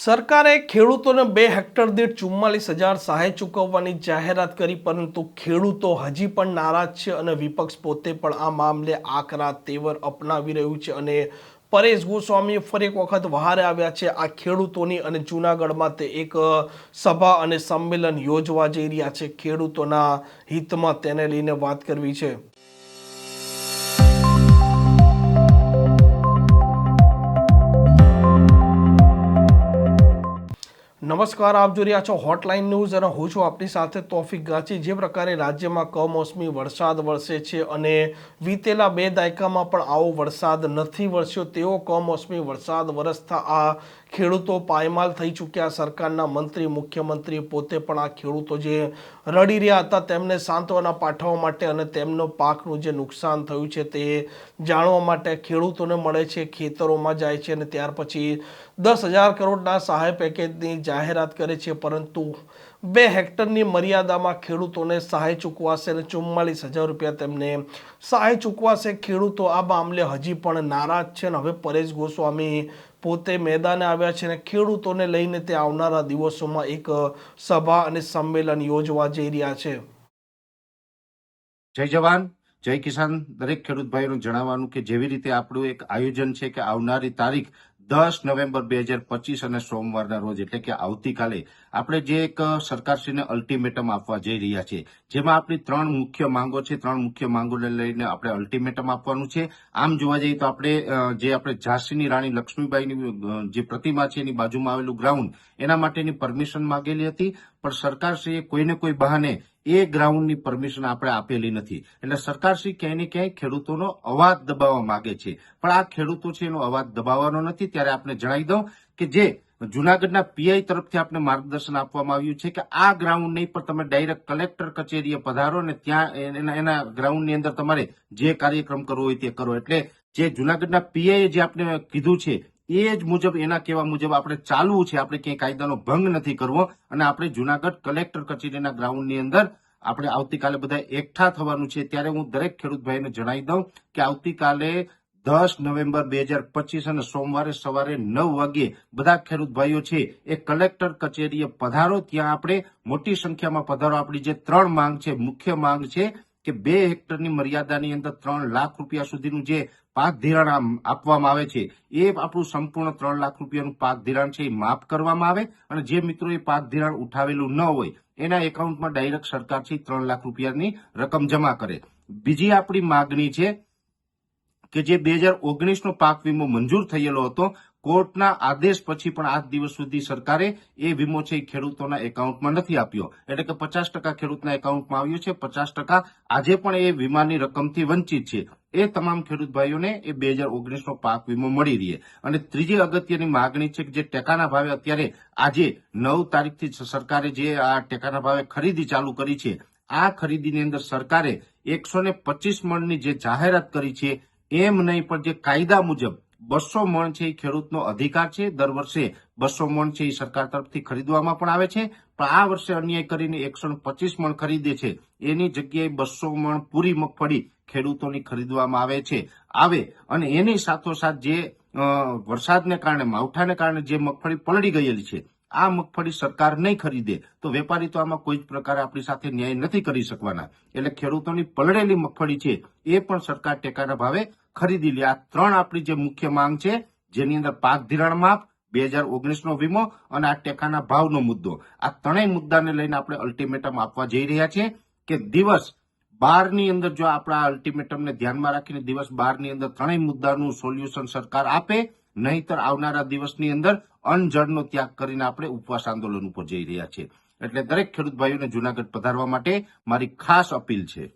સરકારે ખેડૂતોને બે હેક્ટર દીઠ ચુમ્માલીસ હજાર સહાય ચૂકવવાની જાહેરાત કરી, પરંતુ ખેડૂતો હજી પણ નારાજ છે અને વિપક્ષ પોતે પણ આ મામલે આકરા તેવર અપનાવી રહ્યું છે અને પરેશ ગોસ્વામી ફરી એક વખત વહારે આવ્યા છે. આ ખેડૂતોની અને જૂનાગઢમાં તે એક સભા અને સંમેલન યોજવા જઈ રહ્યા છે. ખેડૂતોના હિતમાં તેને લઈને વાત કરવી છે. નમસ્કાર, આપ જોઈ રહ્યા છો હોટલાઇન ન્યૂઝ અને હું છું આપની સાથે તોફિક ગાચી. જે પ્રકારે રાજ્યમાં કમોસમી વરસાદ વરસે છે અને વીતેલા બે દાયકામાં પણ આવો વરસાદ નથી વરસ્યો, તેવો કમોસમી વરસાદ વરસતા આ ખેડૂતો પાયમાલ થઈ ચૂક્યા. સરકારના મંત્રી મુખ્યમંત્રી પોતે પણ આ ખેડૂતો જે રડી રહ્યા હતા, તેમને સાંત્વના પાઠવવા માટે અને તેમનો પાકનું જે નુકસાન થયું છે તે જાણવા માટે ખેડૂતોને મળે છે, ખેતરોમાં જાય છે અને ત્યાર પછી દસ હજાર કરોડના સહાય પેકેજની જાહેરાત કરે છે, પરંતુ બે હેક્ટરની મર્યાદામાં ખેડૂતોને સહાય ચૂકવાશે અને ચુમ્માલીસ હજાર રૂપિયા તેમને સહાય ચૂકવાશે. ખેડૂતો આ મામલે હજી પણ નારાજ છે અને હવે પરેશ ગોસ્વામી પોતે મેદાને આવ્યા છે અને ખેડૂતોને લઈને તે આવનારા દિવસોમાં એક સભા અને સંમેલન યોજવા જઈ રહ્યા છે. જય જવાન. જય કિસાન. દરેક ખેડૂત ભાઈઓનું જણાવવાનું કે જેવી રીતે આપણું એક આયોજન છે કે આવનારી તારીખ દસ નવેમ્બર બે હજાર પચીસ અને સોમવારના રોજ, એટલે કે આવતીકાલે, આપણે જે એક સરકારશ્રીને અલ્ટિમેટમ આપવા જઈ રહ્યા છે જેમાં આપણી ત્રણ મુખ્ય માંગો છે, ત્રણ મુખ્ય માંગોને લઈને આપણે અલ્ટિમેટમ આપવાનું છે. આમ જોવા જઈએ તો આપણે જે આપણે ઝાંસીની રાણી લક્ષ્મીબાઈની જે પ્રતિમા છે એની બાજુમાં આવેલું ગ્રાઉન્ડ એના માટેની પરમિશન માંગેલી હતી. પણ સરકારશ્રીએ કોઈને કોઈ બહાને એ ગ્રાઉન્ડની પરમિશન આપણે આપેલી નથી. એટલે સરકારશ્રી ક્યાંય ને ક્યાંય ખેડૂતોનો અવાજ દબાવવા માંગે છે. પણ આ ખેડૂતો છે એનો અવાજ દબાવવાનો નથી. ત્યારે આપણે જણાવી દઉં કે જે જુનાગઢના પીઆઈ તરફથી આપણે માર્ગદર્શન આપવામાં આવ્યું છે કે આ ગ્રાઉન્ડ નહીં, પણ તમે ડાયરેક્ટ કલેક્ટર કચેરીએ પધારો ને ત્યાં એના એના ગ્રાઉન્ડની અંદર તમારે જે કાર્યક્રમ કરવો હોય તે કરો. એટલે જે જુનાગઢના પીઆઈએ જે આપણે કીધું છે એ જ મુજબ, એના કહેવા મુજબ આપણે ચાલવું છે, આપણે ક્યાંય કાયદાનો ભંગ નથી કરવો અને આપણે જુનાગઢ કલેક્ટર કચેરીના ગ્રાઉન્ડની અંદર આપણે આવતીકાલે બધા એકઠા થવાનું છે. ત્યારે હું દરેક ખેડૂત ભાઈને જણાવી દઉં કે આવતીકાલે દસ નવેમ્બર બે હજાર પચીસ અને સોમવારે સવારે નવ વાગ્યે બધા ખેડૂત ભાઈઓ છે, એ કલેક્ટર કચેરીએ પધારો. ત્યાં આપણે મોટી સંખ્યામાં પધારો. આપણી જે ત્રણ માંગ છે, મુખ્ય માંગ છે કે બે હેક્ટરની મર્યાદાની અંદર ત્રણ લાખ રૂપિયા સુધીનું જે પાક ધિરાણ આપવામાં આવે છે. એ આપણું સંપૂર્ણ ત્રણ લાખ રૂપિયાનું પાક ધિરાણ છે એ માફ કરવામાં આવે અને જે મિત્રોએ પાક ધિરાણ ઉઠાવેલું ન હોય, એના એકાઉન્ટમાં ડાયરેક્ટ સરકારથી ત્રણ લાખ રૂપિયાની રકમ જમા કરે. બીજી આપણી માગણી છે કે જે બે હજાર ઓગણીસનો પાક વીમો મંજૂર થયેલો હતો, કોર્ટના આદેશ પછી પણ આજ દિવસ સુધી સરકારે એ વીમો છે એ ખેડૂતોના એકાઉન્ટમાં નથી આપ્યો. એટલે કે પચાસ ટકા ખેડૂતના એકાઉન્ટમાં આવ્યો છે, પચાસ ટકા આજે પણ એ વીમાની રકમથી વંચિત છે. એ તમામ ખેડૂત ભાઈઓને એ બે હજાર ઓગણીસનો પાક વીમો મળી રહે. અને ત્રીજી અગત્યની માગણી છે કે જે ટેકાના ભાવે અત્યારે આજે નવ તારીખથી સરકારે જે આ ટેકાના ભાવે ખરીદી ચાલુ કરી છે, આ ખરીદીની અંદર સરકારે એકસો ને પચીસ મણની જે જાહેરાત કરી છે, એમ નહીં પણ જે કાયદા મુજબ બસો મણ છે એ ખેડૂતનો અધિકાર છે. દર વર્ષે બસો મણ છે એ સરકાર તરફથી ખરીદવામાં પણ આવે છે. પણ આ વર્ષે અન્યાય કરીને એકસો પચીસ મણ ખરીદે છે. એની જગ્યાએ બસો મણ પૂરી મગફળી ખેડૂતોની ખરીદવામાં આવે છે, આવે અને એની સાથોસાથ જે વરસાદને કારણે, માવઠાને કારણે જે મગફળી પલળી ગયેલી છે, આ મગફળી સરકાર નહીં ખરીદે, તો વેપારી તો આમાં કોઈ જ પ્રકારે આપણી સાથે ન્યાય નથી કરી શકવાના. એટલે ખેડૂતોની પલળેલી મગફળી છે, એ પણ સરકાર ટેકાના ભાવે ખરીદી લે. આ ત્રણ આપણી જે મુખ્ય માંગ છે, જેની અંદર પાક ધિરાણ માફ, બે હજાર ઓગણીસનો વીમો અને આ ટેકાના ભાવનો મુદ્દો. આ ત્રણેય મુદ્દાને લઈને આપણે અલ્ટિમેટમ આપવા જઈ રહ્યા છે કે દિવસ બારની અંદર જો આપણા અલ્ટિમેટમને ધ્યાનમાં રાખીને દિવસ બારની અંદર ત્રણેય મુદ્દાનું સોલ્યુશન સરકાર આપે નહીતર આવનારા દિવસની અંદર અનજળનો ત્યાગ કરીને આપણે ઉપવાસ આંદોલન ઉપર જઈ રહ્યા છે એટલે દરેક ખેડૂત ભાઈઓને જુનાગઢ પધારવા માટે મારી ખાસ અપીલ છે.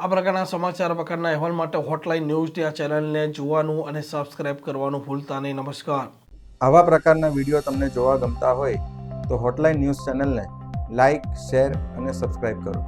આ પ્રકારના સમાચાર પ્રકારના અહેવાલ માટે હોટલાઇન ન્યૂઝની આ ચેનલને જોવાનું અને સબસ્ક્રાઇબ કરવાનું ભૂલતા નહીં. નમસ્કાર. આવા પ્રકારના વીડિયો તમને જોવા ગમતા હોય તો હોટલાઇન ન્યૂઝ ચેનલને લાઇક શેર અને સબસ્ક્રાઇબ કરો.